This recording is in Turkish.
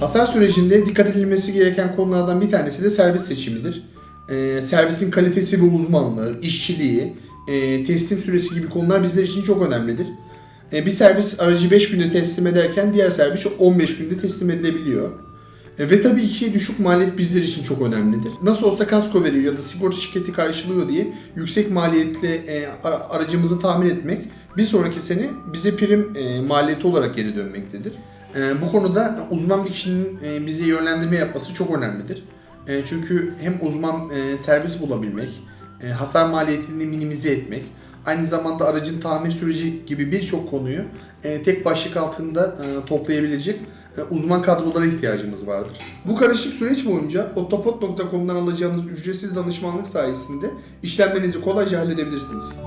Hasar sürecinde dikkat edilmesi gereken konulardan bir tanesi de servis seçimidir. Ee, servisin kalitesi ve uzmanlığı, işçiliği, e, teslim süresi gibi konular bizler için çok önemlidir. E, bir servis aracı 5 günde teslim ederken diğer servis 15 günde teslim edilebiliyor. E, ve tabii ki düşük maliyet bizler için çok önemlidir. Nasıl olsa kasko veriyor ya da sigorta şirketi karşılıyor diye yüksek maliyetli e, aracımızı tamir etmek bir sonraki sene bize prim e, maliyeti olarak geri dönmektedir. E, bu konuda uzman bir kişinin e, bize yönlendirme yapması çok önemlidir. E, çünkü hem uzman e, servis bulabilmek, e, hasar maliyetini minimize etmek, aynı zamanda aracın tamir süreci gibi birçok konuyu tek başlık altında toplayabilecek uzman kadrolara ihtiyacımız vardır. Bu karışık süreç boyunca otopod.com'dan alacağınız ücretsiz danışmanlık sayesinde işlemlerinizi kolayca halledebilirsiniz.